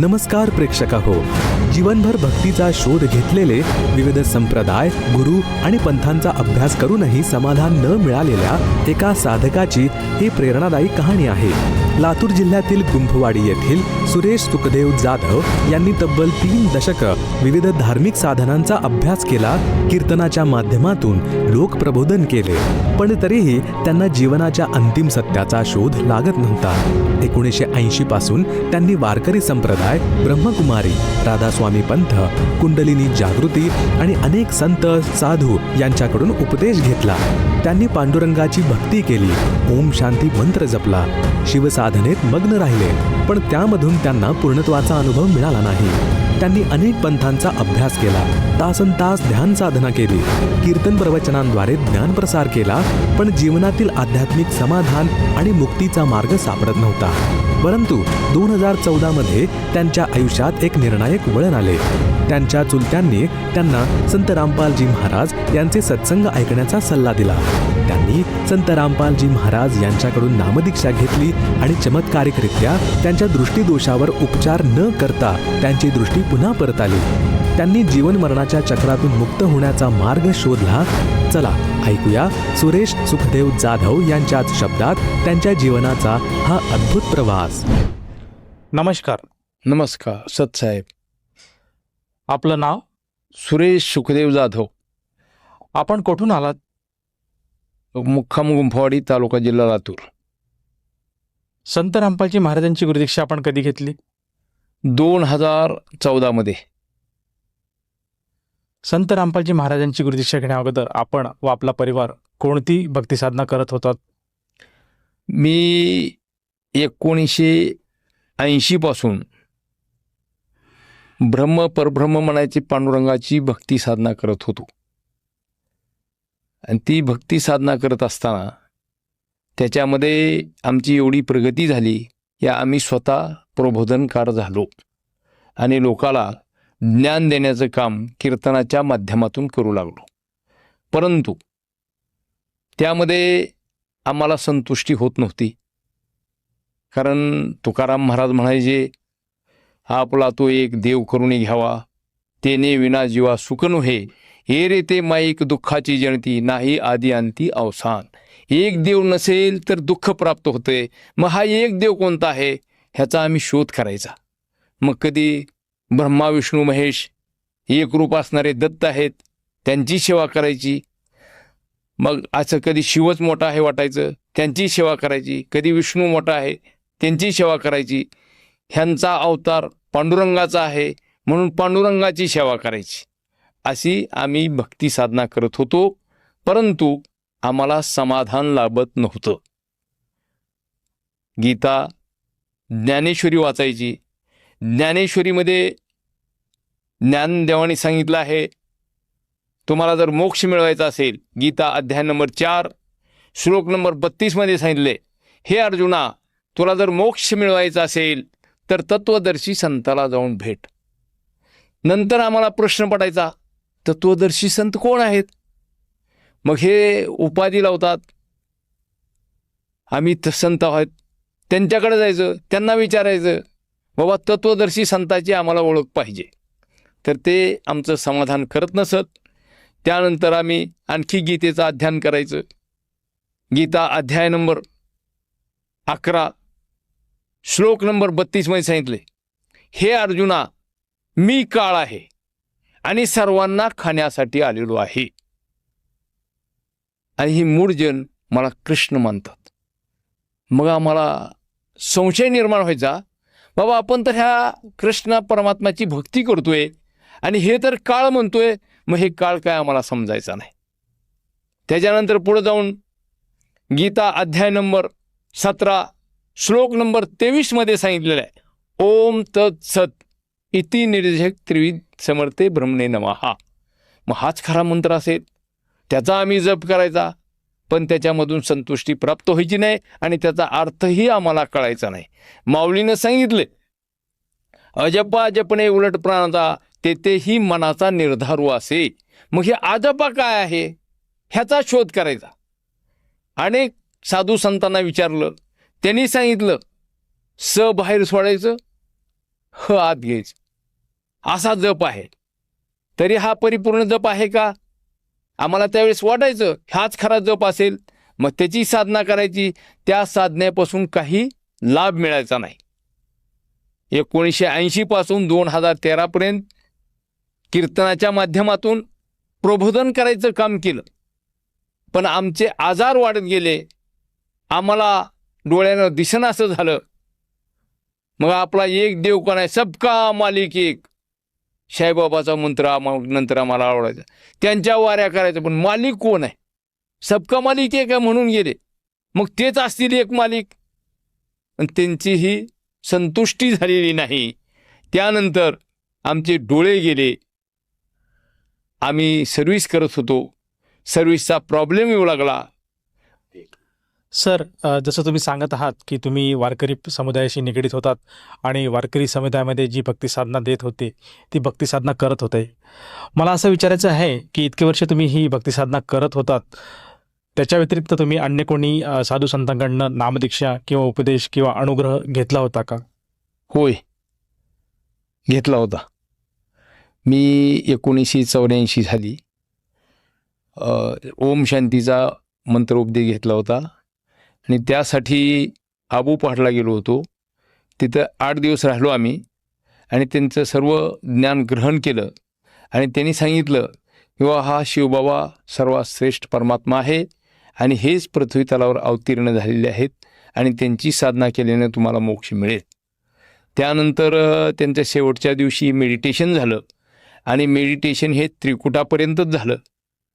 नमस्कार प्रेक्षक हो जीवनभर भक्तीचा शोध घेतलेले विविध संप्रदाय गुरु आणि पंथांचा अभ्यास करूनही समाधान न मिळालेल्या एका साधकाची ही प्रेरणादायी कहाणी आहे. लातूर जिल्ह्यातील गुंफवाडी येथील सुरेश सुखदेव जाधव यांनी तब्बल तीन दशक विविध धार्मिक साधनांचा अभ्यास केला कीर्तनाच्या माध्यमातून लोकप्रबोधन केले. पण तरीही त्यांना जीवनाच्या अंतिम सत्याचा शोध लागत नव्हता. एकोणीसशे ऐंशी पासून त्यांनी वारकरी संप्रदाय ब्रह्मकुमारी राधास्वामी पंथ कुंडलिनी जागृती आणि अनेक संत साधू यांच्याकडून उपदेश घेतला. त्यांनी पांडुरंगाची भक्ती केली. ओम शांती मंत्र जपला. साधनेत मग्न राहिले पण त्यामधून त्यांना पूर्णत्वाचा अनुभव मिळाला नाही. त्यांनी अनेक पंथांचा अभ्यास केला तासन तास ध्यान साधना केली कीर्तन प्रवचनांद्वारे ज्ञानप्रसार केला पण जीवनातील आध्यात्मिक समाधान आणि मुक्तीचा मार्ग सापडत नव्हता. परंतु दोन हजार चौदा मध्ये त्यांच्या आयुष्यात एक निर्णायक वळण आले. त्यांच्या चुलत्यांनी त्यांना संत रामपालजी महाराज यांचे सत्संग ऐकण्याचा सल्ला दिला. त्यांनी संत रामपालजी महाराज यांच्याकडून नामदीक्षा घेतली आणि चमत्कारिकरित्या त्यांच्या दृष्टीदोषावर उपचार न करता त्यांची दृष्टी पुन्हा परत आली. त्यांनी जीवन मरणाच्या चक्रातून मुक्त होण्याचा मार्ग शोधला. चला ऐकूया सुरेश सुखदेव जाधव यांच्याच शब्दात त्यांच्या जीवनाचा हा अद्भुत प्रवास. नमस्कार. नमस्कार सतसाहेब. आपलं नाव? सुरेश सुखदेव जाधव. आपण कुठून आलात? मुक्काम गुंफवाडी तालुका जिल्हा लातूर. संत रामपालजी महाराजांची गुरुदीक्षा आपण कधी घेतली? दोन हजार चौदामध्ये संत रामपालजी महाराजांची गुरुदीक्षा घेण्या अगोदर आपण व आपला परिवार कोणती भक्ती साधना करत होतात? मी एकोणीसशे ऐंशीपासून ब्रह्म परब्रह्म म्हणायची पांडुरंगाची भक्ती साधना करत होतो. आणि ती भक्ती साधना करत असताना त्याच्यामध्ये आमची एवढी प्रगती झाली या आम्ही स्वतः प्रबोधनकार झालो. आणि लोकाला ज्ञान देण्याचं काम कीर्तनाच्या माध्यमातून करू लागलो. परंतु त्यामध्ये आम्हाला संतुष्टी होत नव्हती. कारण तुकाराम महाराज म्हणायचे आपला तो एक देव करून घ्यावा. तेने विना जीवा सुख नव्हे. हे रे ते माईक दुःखाची जणती नाही आदी अंती अवसान. एक देव नसेल तर दुःख प्राप्त होते. मग हा एक देव कोणता आहे? ह्याचा आम्ही शोध करायचा. मग कधी ब्रह्मा विष्णू महेश एक रूप असणारे दत्त आहेत त्यांची सेवा करायची. मग असं कधी शिवच मोठा आहे वाटायचं त्यांची सेवा करायची. कधी विष्णू मोठा आहे त्यांची सेवा करायची. ह्यांचा अवतार पांडुरंगाचा आहे म्हणून पांडुरंगाची सेवा करायची. अशी आम्ही भक्ती साधना करत होतो परंतु आम्हाला समाधान लाभत नव्हतं. गीता ज्ञानेश्वरी वाचायची. ज्ञानेश्वरीमध्ये ज्ञानदेवाने सांगितलं आहे तुम्हाला जर मोक्ष मिळवायचा असेल गीता अध्याय नंबर चार श्लोक नंबर बत्तीसमध्ये सांगितले हे अर्जुना तुला जर मोक्ष मिळवायचा असेल तर तत्वदर्शी संताला जाऊन भेट. नंतर आम्हाला प्रश्न पडायचा तत्वदर्शी संत कोण आहेत? मग हे उपाधी लावतात. आम्ही त- संत आहोत. त्यांच्याकडे जायचं त्यांना विचारायचं बाबा तत्वदर्शी संताची आम्हाला ओळख पाहिजे. तर ते आमचं समाधान करत नसत. त्यानंतर आम्ही आणखी गीतेचं अध्ययन करायचं. गीता अध्याय नंबर अकरा श्लोक नंबर बत्तीसमध्ये सांगितले हे अर्जुना मी काळ आहे. आणि सर्वांना खाण्यासाठी आलेलो आहे. आणि ही मूळजन मला कृष्ण मानतात मग आम्हाला संशय निर्माण व्हायचा बाबा आपण तर ह्या कृष्ण परमात्माची भक्ती करतोय आणि हे तर काळ म्हणतोय मग हे काळ काय आम्हाला समजायचा नाही. त्याच्यानंतर पुढे जाऊन गीता अध्याय नंबर सतरा श्लोक नंबर तेवीसमध्ये सांगितलेलं आहे ओम तत् सत इति निर्देशक त्रिविध समर्थे ब्रह्मणे नमहा मग हाच खरा मंत्र असेल. त्याचा आम्ही जप करायचा. पण त्याच्यामधून संतुष्टी प्राप्त व्हायची नाही आणि त्याचा अर्थही आम्हाला कळायचा नाही. माऊलीनं सांगितले अजपा अजपणे उलट प्राणाचा तेथेही मनाचा निर्धारू असे. मग हे आजपा काय आहे? ह्याचा शोध करायचा. अनेक साधू संतांना विचारलं. त्यांनी सांगितलं स बाहेर सोडायचं ह आत घ्यायचं. असा जप आहे. तरी हा परिपूर्ण जप आहे का? आम्हाला त्यावेळेस वाटायचं हाच खरा जप असेल. मग त्याची साधना करायची. त्या साधनेपासून काही लाभ मिळायचा नाही. एकोणीसशे ऐंशीपासून दोन हजार तेरापर्यंत कीर्तनाच्या माध्यमातून प्रबोधन करायचं काम केलं. पण आमचे आजार वाढत गेले. आम्हाला डोळ्यानं दिसनासं झालं. मग आपला एक देव कोण आहे सबका मालिक एक. साईबाबाचा मंत्र आम्हा नंतर आम्हाला आवडायचा. त्यांच्या वाऱ्या करायचं पण मालिक कोण आहे? सबका मालिक ते आहे म्हणून गेले. मग तेच असतील एक मालिक. आणि त्यांची ही संतुष्टी झालेली नाही. त्यानंतर आमचे डोळे गेले. आम्ही सर्व्हिस करत होतो. सर्व्हिसचा प्रॉब्लेम येऊ लागला. सर जसं तुम्ही सांगत आहात की तुम्ही वारकरी समुदायाशी निगडीत होतात आणि वारकरी समुदायामध्ये जी भक्ती साधना देत होते ती भक्ती साधना करत होते. मला असं विचारायचं आहे की इतके वर्ष तुम्ही ही भक्ती साधना करत होतात त्याच्या व्यतिरिक्त तुम्ही अन्य कोणी साधू संतांकडनं नामदीक्षा किंवा उपदेश किंवा अनुग्रह घेतला होता का? होय. घेतला होता. मी एकोणीसशे चौऱ्याऐंशी साली ओम शांतीचा मंत्रोपदेश घेतला होता. आणि त्यासाठी आबू पहाडला गेलो होतो. तिथं आठ दिवस राहिलो आम्ही. आणि त्यांचं सर्व ज्ञान ग्रहण केलं. आणि त्यांनी सांगितलं किंवा हा शिवबाबा सर्वात श्रेष्ठ परमात्मा आहे. आणि हेच पृथ्वी तलावर अवतीर्ण झालेले आहेत. आणि त्यांची साधना केल्याने तुम्हाला मोक्ष मिळेल. त्यानंतर त्यांच्या शेवटच्या दिवशी मेडिटेशन झालं. आणि मेडिटेशन हे त्रिकुटापर्यंतच झालं.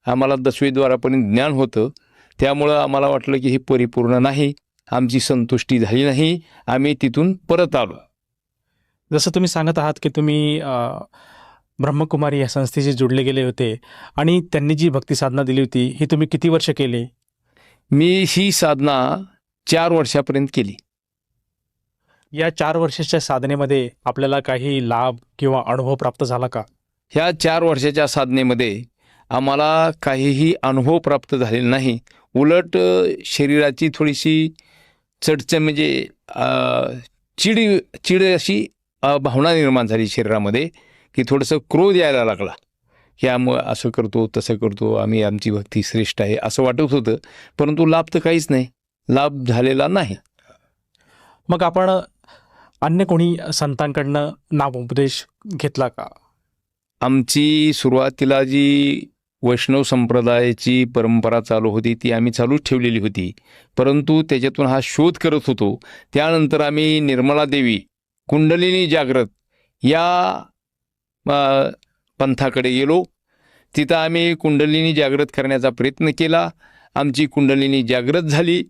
आम्हाला दसवीद्वारापर्यंत ज्ञान होतं. त्यामुळं आम्हाला वाटलं की हे परिपूर्ण नाही आमची संतुष्टी झाली नाही आम्ही तिथून परत आलो. जसं तुम्ही सांगत आहात की तुम्ही ब्रह्मकुमारी या संस्थेशी जोडले गेले होते आणि त्यांनी जी भक्ती साधना दिली होती ही तुम्ही किती वर्ष केली? मी ही साधना चार वर्षापर्यंत केली. या चार वर्षाच्या साधनेमध्ये आपल्याला काही लाभ किंवा अनुभव प्राप्त झाला का? ह्या चार वर्षाच्या साधनेमध्ये आम्हाला काहीही अनुभव प्राप्त झालेला नाही. उलट शरीराची थोडीशी चढच म्हणजे चिड चिड अशी भावना निर्माण झाली शरीरामध्ये की थोडंसं क्रोध यायला लागला. की आम असं करतो तसं करतो आम्ही आमची भक्ती श्रेष्ठ आहे असं वाटत होतं. परंतु लाभ तर काहीच नाही. लाभ झालेला नाही. मग आपण अन्य कोणी संतांकडनं नामोपदेश घेतला का? आमची सुरुवातीला जी वैष्णव संप्रदायाची परंपरा चालू होती ती आम्ही चालूच ठेवलेली होती. परंतु त्याच्यातून हा शोध करत होतो. त्यानंतर आम्ही निर्मला देवी कुंडलिनी जागृत या पंथाकडे गेलो. तिथं आम्ही कुंडलिनी जागृत करण्याचा प्रयत्न केला. आमची कुंडलिनी जागृत झाली.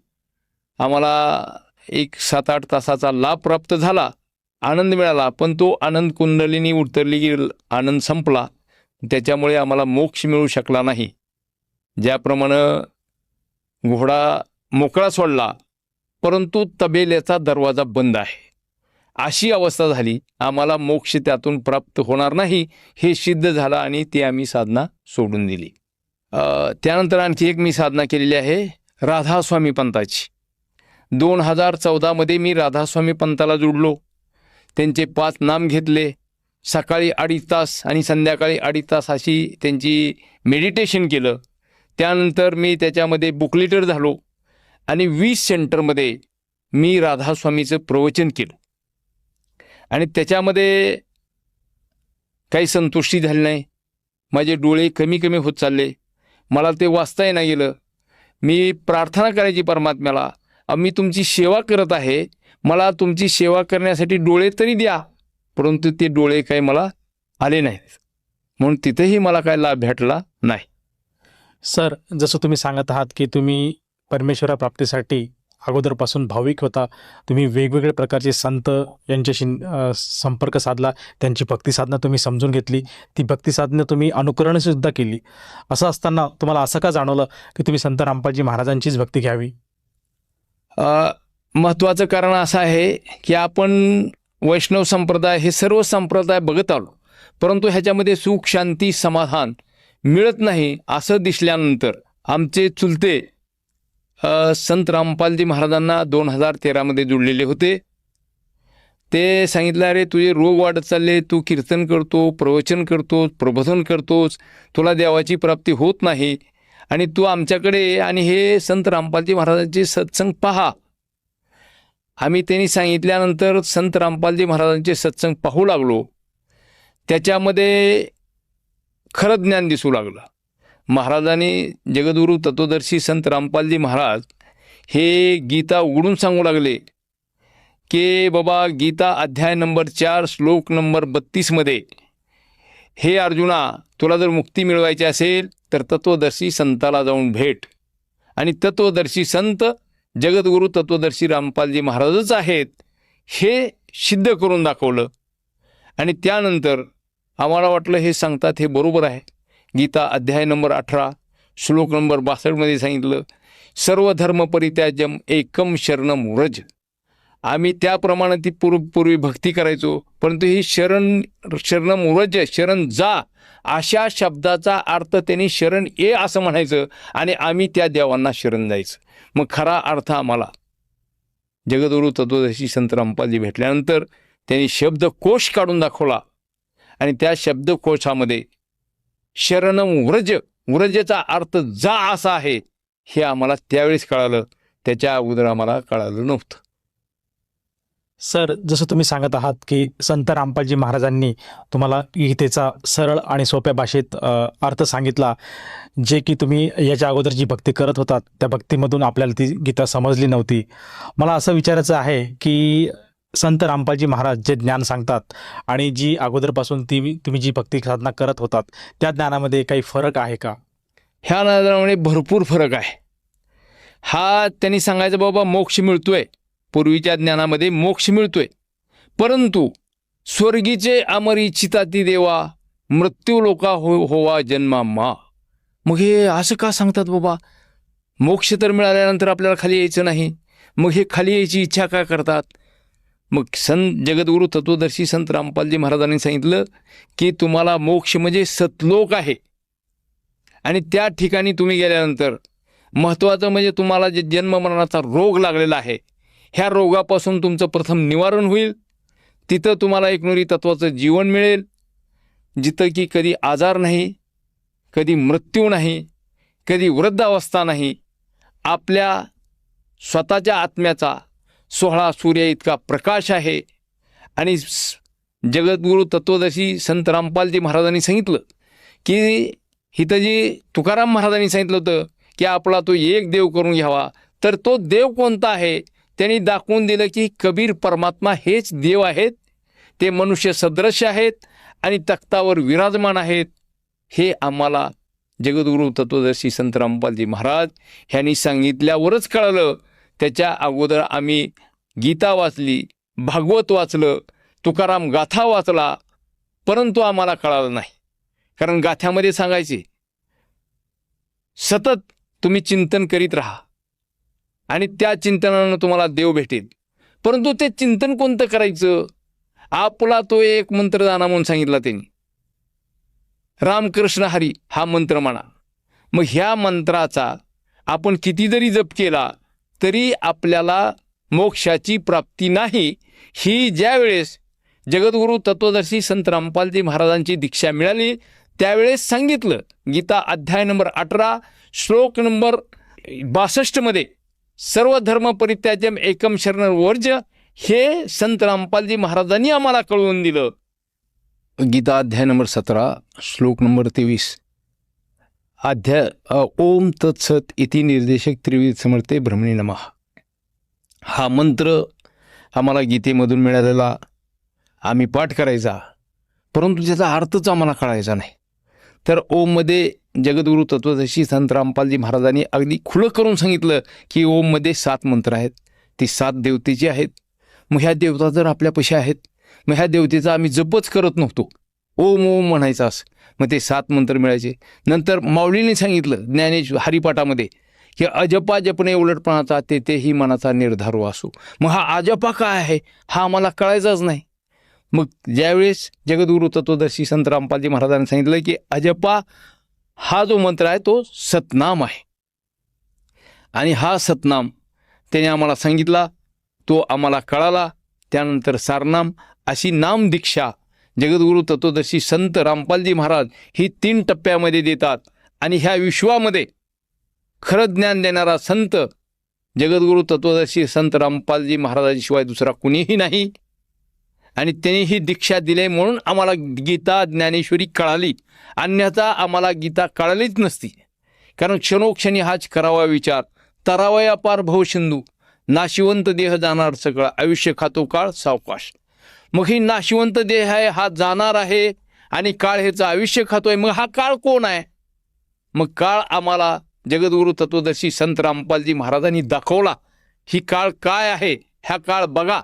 आम्हाला एक सात आठ तासाचा लाभ प्राप्त झाला. आनंद मिळाला पण तो आनंद कुंडलिनी उतरली की आनंद संपला. त्याच्यामुळे आम्हाला मोक्ष मिळू शकला नाही. ज्याप्रमाणे घोडा मोकळा सोडला परंतु तबेल्याचा दरवाजा बंद आहे. अशी अवस्था झाली आम्हाला मोक्ष त्यातून प्राप्त होणार नाही हे सिद्ध झालं आणि ती आम्ही साधना सोडून दिली. त्यानंतर आणखी एक मी साधना केलेली आहे राधास्वामी पंथाची. दोन हजार चौदामध्ये मी राधास्वामी पंथाला जुडलो. त्यांचे पाच नाम घेतले. सकाळी अडीच तास आणि संध्याकाळी अडीच तास अशी त्यांची मेडिटेशन केलं. त्यानंतर मी त्याच्यामध्ये बुकलिटर झालो आणि वीस सेंटरमध्ये मी राधास्वामीचं प्रवचन केलं. आणि त्याच्यामध्ये काही संतुष्टी झाली नाही. माझे डोळे कमी कमी होत चालले. मला ते वाचता नाही गेलं. मी प्रार्थना करायची परमात्म्याला मी तुमची सेवा करत आहे. मला तुमची सेवा करण्यासाठी डोळे तरी द्या. परंतु ते डोळे काही मला आले नाहीत. म्हणून तिथेही मला काय लाभ भेटला नाही. सर जसं तुम्ही सांगत आहात की तुम्ही परमेश्वरा प्राप्तीसाठी अगोदरपासून भाविक होता. तुम्ही वेगवेगळ्या प्रकारचे संत यांच्याशी संपर्क साधला. त्यांची भक्ती साधना तुम्ही समजून घेतली. ती भक्ती साधना तुम्ही अनुकरणसुद्धा केली. असं असताना तुम्हाला असं का जाणवलं की तुम्ही संत रामपालजी महाराजांचीच भक्ती घ्यावी? महत्त्वाचं कारण असं आहे की आपण वैष्णव संप्रदाय हे सर्व संप्रदाय बघत आलो. परंतु ह्याच्यामध्ये सुख शांती समाधान मिळत नाही असं दिसल्यानंतर आमचे चुलते संत रामपालजी महाराजांना दोन हजार तेरामध्ये जुळलेले होते. ते सांगितलं अरे तुझे रोग वाढत चालले तू कीर्तन करतो प्रवचन करतोस प्रबोधन करतोस तुला देवाची प्राप्ती होत नाही. आणि तू आमच्याकडे आणि हे संत रामपालजी महाराजांचे सत्संग पहा. आम्ही त्यांनी सांगितल्यानंतर संत रामपालजी महाराजांचे सत्संग पाहू लागलो. त्याच्यामध्ये खरं ज्ञान दिसू लागलं. महाराजांनी जगद्गुरू तत्वदर्शी संत रामपालजी महाराज हे गीता उघडून सांगू लागले की बाबा गीता अध्याय नंबर चार श्लोक नंबर बत्तीसमध्ये हे अर्जुना तुला जर मुक्ती मिळवायची असेल तर तत्वदर्शी संताला जाऊन भेट. आणि तत्वदर्शी संत जगद्गुरू तत्वदर्शी रामपालजी महाराजच आहेत हे सिद्ध करून दाखवलं. आणि त्यानंतर आम्हाला वाटलं हे सांगतात हे बरोबर आहे. गीता अध्याय नंबर अठरा श्लोक नंबर बासष्टमध्ये सांगितलं सर्व धर्म परित्याजम एकम शरणम व्रज आम्ही त्याप्रमाणे ती पूर्व पूर्वी भक्ती करायचो. परंतु ही शरण शरणम उरज शरण जा अशा शब्दाचा अर्थ त्यांनी शरण ये असं म्हणायचं आणि आम्ही त्या देवांना शरण जायचं मग खरा अर्थ आम्हाला जगदुरू तत्वदशी संत रामपालजी भेटल्यानंतर त्यांनी शब्दकोश काढून दाखवला. आणि त्या शब्दकोशामध्ये शरणम व्रज व्रजेचा अर्थ जा असा आहे हे आम्हाला त्यावेळेस कळालं. त्याच्या अगोदर आम्हाला कळालं नव्हतं. सर जसं तुम्ही सांगत आहात की संत रामपालजी महाराजांनी तुम्हाला गीतेचा सरळ आणि सोप्या भाषेत अर्थ सांगितला जे की तुम्ही याच्या अगोदर जी भक्ती करत होतात त्या भक्तीमधून आपल्याला ती गीता समजली नव्हती. मला असं विचारायचं आहे की संत रामपालजी महाराज जे ज्ञान सांगतात आणि जी अगोदरपासून ती तुम्ही जी भक्ती साधना करत होतात त्या ज्ञानामध्ये काही फरक आहे का? ह्या नादामध्ये भरपूर फरक आहे. हा त्यांनी सांगायचं बाबा मोक्ष मिळतोय. पूर्वीच्या ज्ञानामध्ये मोक्ष मिळतोय. परंतु स्वर्गीचे अमरी चिताती देवा मृत्यू लोका हो होवा जन्मा मा. मग हे असं का सांगतात बाबा? मोक्ष तर मिळाल्यानंतर आपल्याला खाली यायचं नाही. मग हे खाली यायची इच्छा का करतात? मग संत जगद्गुरू तत्वदर्शी संत रामपालजी महाराजांनी सांगितलं की तुम्हाला मोक्ष म्हणजे सतलोक आहे. आणि त्या ठिकाणी तुम्ही गेल्यानंतर महत्त्वाचं म्हणजे तुम्हाला जे जन्ममरणाचा रोग लागलेला आहे ह्या रोगापासून तुमचं प्रथम निवारण होईल. तिथं तुम्हाला एकनोरी तत्वाचं जीवन मिळेल. जिथं की कधी आजार नाही कधी मृत्यू नाही कधी वृद्धावस्था नाही. आपल्या स्वतःच्या आत्म्याचा सोहळा सूर्य इतका प्रकाश आहे. आणि स- जगद्गुरू तत्वदर्शी संत रामपालजी महाराजांनी सांगितलं की इथं जी तुकाराम महाराजांनी सांगितलं होतं की आपला तो एक देव करून घ्यावा तर तो देव कोणता आहे? त्यांनी दाखवून दिलं की कबीर परमात्मा हेच देव आहेत. ते मनुष्य सदृश आहेत आणि तख्तावर विराजमान आहेत. हे आम्हाला जगद्गुरू तत्वदर्शी संत रामपालजी महाराज ह्यांनी सांगितल्यावरच कळलं. त्याच्या अगोदर आम्ही गीता वाचली भागवत वाचलं तुकाराम गाथा वाचला परंतु आम्हाला कळालं नाही. कारण गाथ्यामध्ये सांगायचे सतत तुम्ही चिंतन करीत राहा. आणि त्या चिंतनानं तुम्हाला देव भेटेल. परंतु ते चिंतन कोणतं करायचं? आपला तो एक मंत्र जाणा म्हणून सांगितला त्यांनी. रामकृष्ण हरी हा मंत्र म्हणा. मग ह्या मंत्राचा आपण किती जरी जप केला तरी आपल्याला मोक्षाची प्राप्ती नाही. ही ज्यावेळेस जगद्गुरू तत्वदर्शी संत रामपालजी महाराजांची दीक्षा मिळाली त्यावेळेस सांगितलं गीता अध्याय नंबर अठरा श्लोक नंबर बासष्टमध्ये सर्व धर्म परित्याजम एकम शरण वर्ज हे संत रामपालजी महाराजांनी आम्हाला कळवून दिलं. गीता अध्याय नंबर सतरा श्लोक नंबर तेवीस. अध्याय ओम तत्सत इति निर्देशक त्रिविध समर्थे भ्रमणी नमः. हा मंत्र आम्हाला गीतेमधून मिळालेला. आम्ही पाठ करायचा. परंतु त्याचा अर्थच आम्हाला कळायचा नाही. तर ओममध्ये जगद्गुरू तत्वदशी संत रामपालजी महाराजांनी अगदी खुलं करून सांगितलं की ओममध्ये सात मंत्र आहेत. ती सात देवतेची आहेत. मग ह्या देवता जर आपल्यापाशी आहेत मग ह्या देवतेचा आम्ही जपच करत नव्हतो. ओम ओम म्हणायचा असं. मग ते सात मंत्र मिळायचे. नंतर माऊलीने सांगितलं ज्ञानेश हरिपाठामध्ये की अजपा जपणे उलटपणाचा ते तेही मनाचा निर्धारू असो. मग हा अजपा काय आहे? हा आम्हाला कळायचाच नाही. मग ज्यावेळेस जगद्गुरू तत्वदर्शी संत रामपालजी महाराजांनी सांगितलं की अजपा हा जो मंत्र आहे तो सतनाम आहे. आणि हा सतनाम त्याने आम्हाला सांगितला तो आम्हाला कळाला त्यानंतर सारनाम अशी नाम दीक्षा जगद्गुरू तत्वदर्शी संत रामपालजी महाराज ही तीन टप्प्यामध्ये देतात आणि ह्या विश्वामध्ये खरं ज्ञान देणारा संत जगद्गुरू तत्वदर्शी संत रामपालजी महाराजांशिवाय दुसरा कुणीही नाही. आणि त्यांनी ही दीक्षा दिली म्हणून आम्हाला गीता ज्ञानेश्वरी कळाली. अन्यथा आम्हाला गीता कळालीच नसती. कारण क्षणोक्षणी हाच करावा विचार. तरावया पार भवसिंधू नाशिवंत देह जाणार सगळं आयुष्य खातो काळ सावकाश. मग ही नाशिवंत देह आहे हा जाणार आहे आणि काळ ह्याचं आयुष्य खातोय. मग हा काळ कोण आहे? मग काळ आम्हाला जगद्गुरू तत्वदर्शी संत रामपालजी महाराजांनी दाखवला. ही काळ काय आहे? ह्या काळ बघा.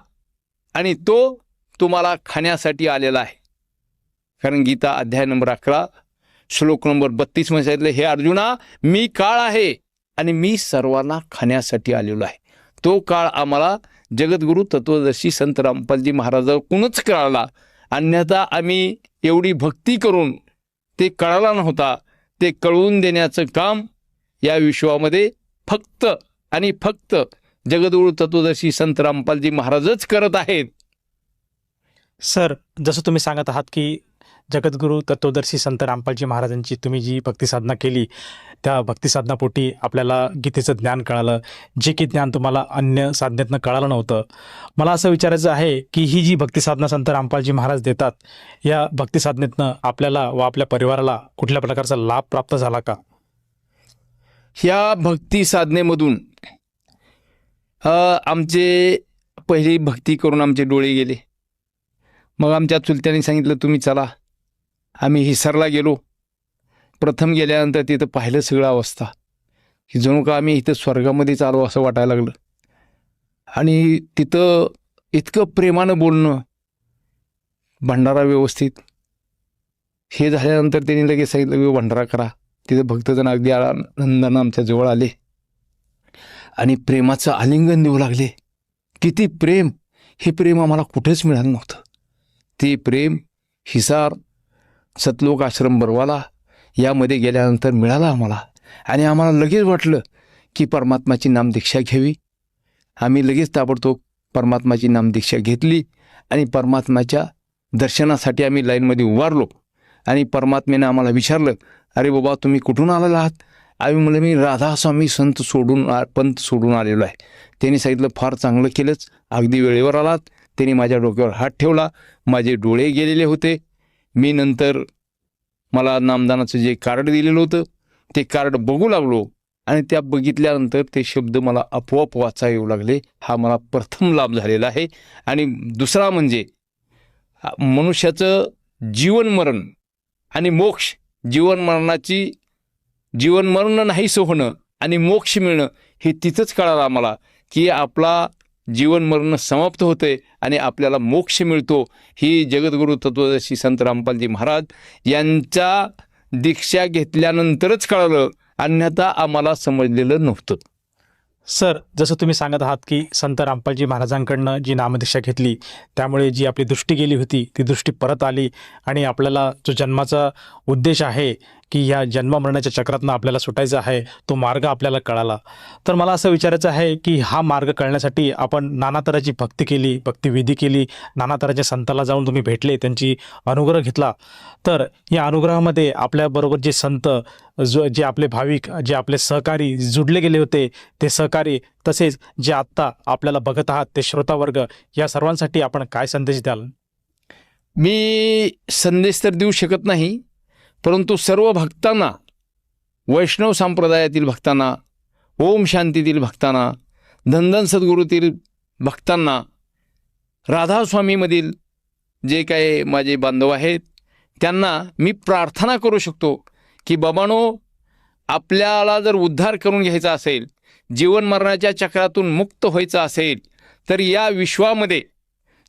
आणि तो तुम्हाला खाण्यासाठी आलेला आहे. कारण गीता अध्याय नंबर अकरा श्लोक नंबर बत्तीसमध्ये सांगितलं हे अर्जुना मी काळ आहे आणि मी सर्वांना खाण्यासाठी आलेलो आहे. तो काळ आम्हाला जगद्गुरू तत्वदर्शी संत रामपालजी महाराजांकडूनच कळाला. अन्यथा आम्ही एवढी भक्ती करून ते कळाला नव्हता. ते कळवून देण्याचं काम या विश्वामध्ये फक्त आणि फक्त जगद्गुरू तत्वदर्शी संत रामपालजी महाराजच करत आहेत. सर जसं तुम्ही सांगत आहात की जगद्गुरू तत्वदर्शी संत रामपालजी महाराजांची तुम्ही जी भक्तिसाधना केली त्या भक्तिसाधनापोटी आपल्याला गीतेचं ज्ञान कळालं जे की ज्ञान तुम्हाला अन्य साधनेतनं कळालं नव्हतं. मला असं विचारायचं आहे की ही जी भक्तिसाधना संत रामपालजी महाराज देतात या भक्तिसाधनेतनं आपल्याला व आपल्या परिवाराला कुठल्या प्रकारचा लाभ प्राप्त झाला का? ह्या भक्ती साधनेमधून आमचे पहिली भक्ती करून आमचे डोळे गेले. मग आमच्या चुलत्याने सांगितलं तुम्ही चला. आम्ही हिसरला गेलो. प्रथम गेल्यानंतर तिथं पाहिलं सगळं अवस्था. की जणू का आम्ही इथं स्वर्गामध्ये चालू असं वाटायला लागलं. आणि तिथं इतकं प्रेमानं बोलणं भंडारा व्यवस्थित. हे झाल्यानंतर त्यांनी लगेच सांगितलं की भंडारा करा. तिथं भक्तजण अगदी आनंदानं आमच्या जवळ आले. आणि प्रेमाचं आलिंगन देऊ लागले. किती प्रेम. हे प्रेम आम्हाला कुठेच मिळालं नव्हतं. ते प्रेम हिसार सतलोक आश्रम बरवाला यामध्ये गेल्यानंतर मिळाला आम्हाला. आणि आम्हाला लगेच वाटलं की परमात्माची नामदीक्षा घ्यावी. आम्ही लगेच ताबडतोब परमात्माची नामदीक्षा घेतली आणि परमात्माच्या दर्शनासाठी आम्ही लाईनमध्ये उभारलो. आणि परमात्म्याने आम्हाला विचारलं अरे बाबा तुम्ही कुठून आलेला आहात? आम्ही म्हणलं मी राधास्वामी संत सोडून आ- पंत सोडून आलेलो आहे. त्यांनी सांगितलं फार चांगलं केलंच. अगदी वेळेवर आलात. त्याने माझ्या डोक्यावर हात ठेवला. माझे डोळे गेलेले होते. मी नंतर मला नामदानाचं जे कार्ड दिलेलं होतं ते कार्ड बघू लागलो आणि त्या बघितल्यानंतर ते शब्द मला आपोआप वाचा येऊ लागले. हा मला प्रथम लाभ झालेला आहे. आणि दुसरा म्हणजे मनुष्याचं जीवन मरण आणि मोक्ष जीवन मरणाची जीवन मरण नाहीसं होणं आणि मोक्ष मिळणं हे तिथंच कळालं आम्हाला की आपला जीवन मरण समाप्त होते आणि आपल्याला मोक्ष मिळतो. ही जगद्गुरू तत्वदर्शी संत रामपालजी महाराज यांच्या दीक्षा घेतल्यानंतरच कळालं. अन्यथा आम्हाला समजलेलं नव्हतं. सर जसं तुम्ही सांगत आहात की संत रामपालजी महाराजांकडनं जी नामदीक्षा घेतली त्यामुळे जी आपली दृष्टी गेली होती ती दृष्टी परत आली आणि आपल्याला जो जन्माचा उद्देश आहे की ह्या जन्म मरणाच्या चक्रातनं आपल्याला सुटायचं आहे तो मार्ग आपल्याला कळाला. तर मला असं विचारायचं आहे की हा मार्ग कळण्यासाठी आपण नाना तऱ्हाची भक्ती केली भक्तिविधी केली नाना तऱ्हाच्या संताला जाऊन तुम्ही भेटले त्यांची अनुग्रह घेतला. तर या अनुग्रहामध्ये आपल्याबरोबर जे संत जो जे आपले भाविक जे आपले सहकारी जुडले गेले होते ते सहकारी तसेच जे आत्ता आपल्याला बघत आहात ते श्रोतावर्ग या सर्वांसाठी आपण काय संदेश द्याल? मी संदेश तर देऊ शकत नाही परंतु सर्व भक्तांना वैष्णव संप्रदायातील भक्तांना ओम शांतीतील भक्तांना धनधन सद्गुरूतील भक्तांना राधास्वामीमधील जे काही माझे बांधव आहेत त्यांना मी प्रार्थना करू शकतो की बाबानो आपल्याला जर उद्धार करून घ्यायचा असेल जीवन मरणाच्या चक्रातून मुक्त व्हायचं असेल तर या विश्वामध्ये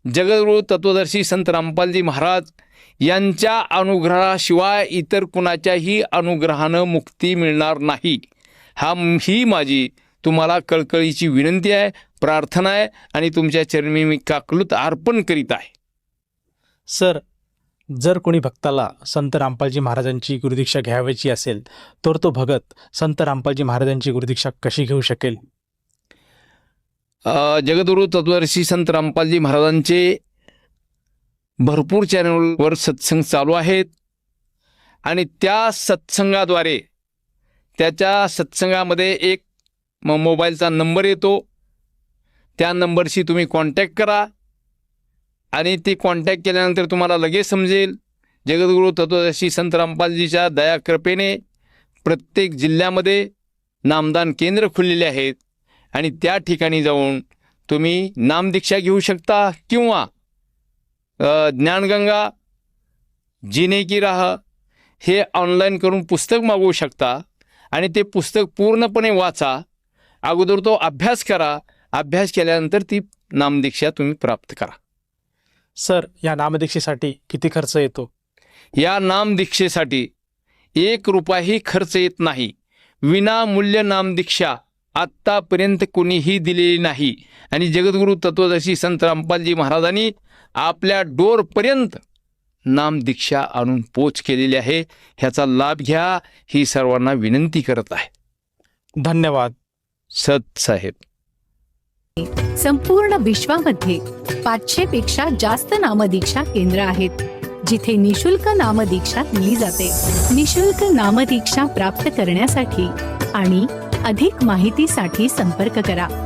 जगद्गुरू तत्वदर्शी संत रामपालजी महाराज यांच्या अनुग्रहाशिवाय इतर कुणाच्याही अनुग्रहानं मुक्ती मिळणार नाही. हा ही माझी तुम्हाला कळकळीची विनंती आहे प्रार्थना आहे आणि तुमच्या चरणी मी काकलूत अर्पण करीत आहे. सर जर कोणी भक्ताला संत रामपालजी महाराजांची गुरुदीक्षा घ्यावयाची असेल तर तो भगत संत रामपालजी महाराजांची गुरुदीक्षा कशी घेऊ शकेल? जगद्गुरु तत्वदर्शी संत रामपालजी महाराजांचे भरपूर चॅनलवर सत्संग चालू आहेत. आणि त्या सत्संगाद्वारे त्याच्या सत्संगामध्ये एक म मोबाईलचा नंबर येतो. त्या नंबरशी तुम्ही कॉन्टॅक्ट करा. आणि ती कॉन्टॅक्ट केल्यानंतर तुम्हाला लगेच समजेल जगद्गुरु तत्वदर्शी संत रामपालजीच्या दयाकृपेने प्रत्येक जिल्ह्यामध्ये नामदान केंद्र खुललेले आहेत. आणि त्या ठिकाणी जाऊन तुम्ही नामदीक्षा घेऊ शकता किंवा ज्ञानगंगा जिने की राह हे ऑनलाईन करून पुस्तक मागवू शकता आणि ते पुस्तक पूर्णपणे वाचा. अगोदर तो अभ्यास करा. अभ्यास केल्यानंतर ती नामदीक्षा तुम्ही प्राप्त करा. सर या नामदीक्षेसाठी किती खर्च येतो? या नामदीक्षेसाठी एक रुपयाही खर्च येत नाही. विनामूल्य नामदीक्षा आत्तापर्यंत कोणीही दिलेली नाही. आणि जगद्गुरु तत्वदर्शी संत रामपालजी महाराजांनी आपल्या डोरपर्यंत नामदीक्षा आणून पोच केलेली आहे. ह्याचा लाभ घ्या. ही सर्वांना विनंती करत आहे. धन्यवाद. सत साहेब. संपूर्ण विश्वामध्ये पाचशे पेक्षा जास्त नामदीक्षा केंद्र आहेत जिथे निशुल्क नामदीक्षा दिली जाते. निशुल्क नामदीक्षा प्राप्त करण्यासाठी आणि अधिक माहितीसाठी संपर्क करा.